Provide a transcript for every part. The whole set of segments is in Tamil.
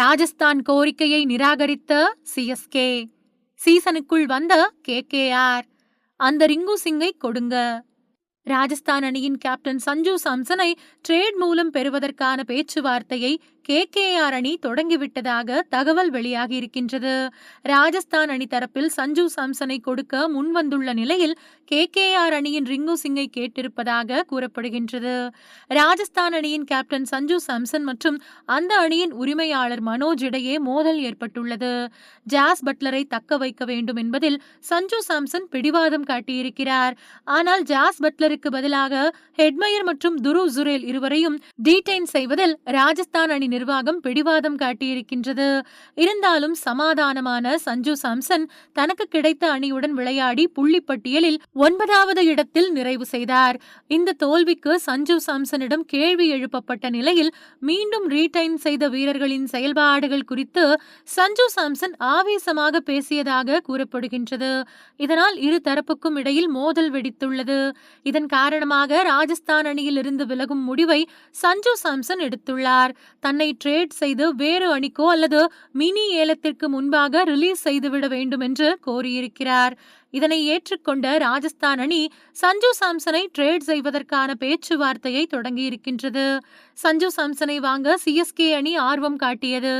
ராஜஸ்தான் கோரிக்கையை நிராகரித்த சிஎஸ்கே சீசனுக்குள் வந்த கேகேஆர் அந்த ரிங்கு சிங்கை கொடுங்க. ராஜஸ்தான் அணியின் கேப்டன் சஞ்சு சாம்சனை ட்ரேட் மூலம் பெறுவதற்கான பேச்சுவார்த்தையை கே கே ஆர் அணி தொடங்கிவிட்டதாக தகவல் வெளியாகி இருக்கின்றது ராஜஸ்தான் அணி தரப்பில் சஞ்சு சாம்சனை கொடுக்க முன்வந்துள்ள நிலையில் கே கே ஆர் அணியின் ரிங்கு சிங்கை கேட்டிருப்பதாக கூறப்படுகின்றது. ராஜஸ்தான் அணியின் கேப்டன் சஞ்சு சாம்சன் மற்றும் அந்த அணியின் உரிமையாளர் மனோஜ் இடையே மோதல் ஏற்பட்டுள்ளது. ஜாஸ் பட்லரை தக்க வைக்க வேண்டும் என்பதில் சஞ்சு சாம்சன் பிடிவாதம் காட்டியிருக்கிறார். ஆனால் ஜாஸ் பட்லருக்கு பதிலாக ஹெட்மயர் மற்றும் துரு ஜுரேல் இருவரையும் டீடைன் செய்வதில் ராஜஸ்தான் அணி நிர்வாகம் பிடிவாதம் காட்டியிருக்கின்றது. இருந்தாலும் சமாதானமான சஞ்சு சாம்சன் தனக்கு கிடைத்த அணியுடன் விளையாடி புள்ளிப்பட்டியலில் ஒன்பதாவது இடத்தில் நிறைவு செய்தார். இந்த தோல்விக்கு சஞ்சு சாம்சனிடம் கேள்வி எழுப்பப்பட்ட நிலையில் மீண்டும் ரீடைன் செய்த வீரர்களின் செயல்பாடுகள் குறித்து சஞ்சு சாம்சன் ஆவேசமாக பேசியதாக கூறப்படுகின்றது. இதனால் இரு தரப்புக்கும் இடையில் மோதல் வெடித்துள்ளது. இதன் காரணமாக ராஜஸ்தான் அணியில் இருந்து விலகும் முடிவை சஞ்சு சாம்சன் எடுத்துள்ளார். தன்னை ட்ரேட் செய்து வேறு அணிக்கோ அல்லது மினி ஏலத்திற்கு முன்பாக ரிலீஸ் செய்துவிட வேண்டும் என்று கோரியிருக்கிறார். இதனை ஏற்றுக்கொண்ட ராஜஸ்தான் அணி சஞ்சு சாம்சனை ட்ரேட் செய்வதற்கான பேச்சுவார்த்தையை தொடங்கியிருக்கின்றது. சஞ்சு சாம்சனை வாங்க சிஎஸ்கே அணி ஆர்வம் காட்டியது.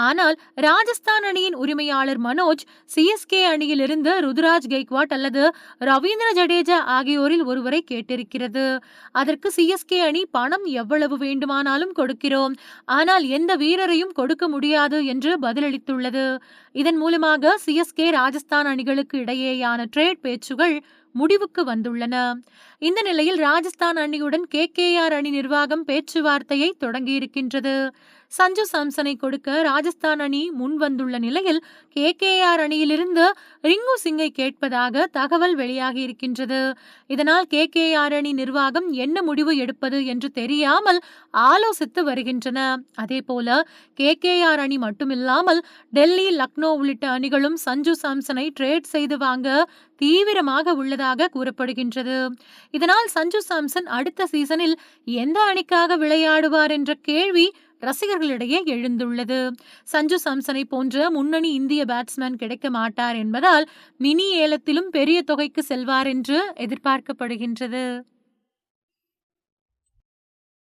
ஆனால் ராஜஸ்தான் அணியின் உரிமையாளர் மனோஜ் சிஎஸ்கே அணியிலிருந்து ருதுராஜ் கெய்க்வாட் அல்லது ரவீந்திர ஜடேஜா ஆகியோரில் ஒருவரை கேட்டிருக்கிறது. அதற்கு சிஎஸ்கே அணி பணம் எவ்வளவு வேண்டுமானாலும் கொடுக்கிறோம். ஆனால் எந்த வீரரையும் கொடுக்க முடியாது என்று பதிலளித்துள்ளது. இதன் மூலமாக சிஎஸ்கே ராஜஸ்தான் அணிகளுக்கு இடையேயான ட்ரேட் பேச்சுகள் முடிவுக்கு வந்துள்ளன. இந்த நிலையில் ராஜஸ்தான் அணியுடன் கே அணி நிர்வாகம் பேச்சுவார்த்தையை தொடங்கியிருக்கின்றது. சஞ்சு சாம்சனை கொடுக்க ராஜஸ்தான் அணி முன் வந்துள்ள நிலையில் கே கே ஆர் அணியிலிருந்து ரிங்கு சிங்கை கேட்பதாக தகவல் வெளியாகி இருக்கின்றது இதனால் கே கே ஆர் அணி நிர்வாகம் என்ன முடிவு எடுப்பது என்று தெரியாமல் ஆலோசித்து வருகின்றன. அதே போல கே கே ஆர் அணி மட்டுமில்லாமல் டெல்லி லக்னோ உள்ளிட்ட அணிகளும் சஞ்சு சாம்சனை ட்ரேட் செய்து வாங்க தீவிரமாக உள்ளதாக கூறப்படுகின்றது. இதனால் சஞ்சு சாம்சன் அடுத்த சீசனில் எந்த அணிக்காக விளையாடுவார் என்ற கேள்வி ரசிகர்களிடையே எழுந்துள்ளது. சஞ்சு சாம்சனை போன்ற முன்னணி இந்திய பேட்ஸ்மேன் கிடைக்க மாட்டார் என்பதால் மினி ஏலத்திலும் பெரிய தொகைக்கு செல்வார் என்று எதிர்பார்க்கப்படுகின்றது.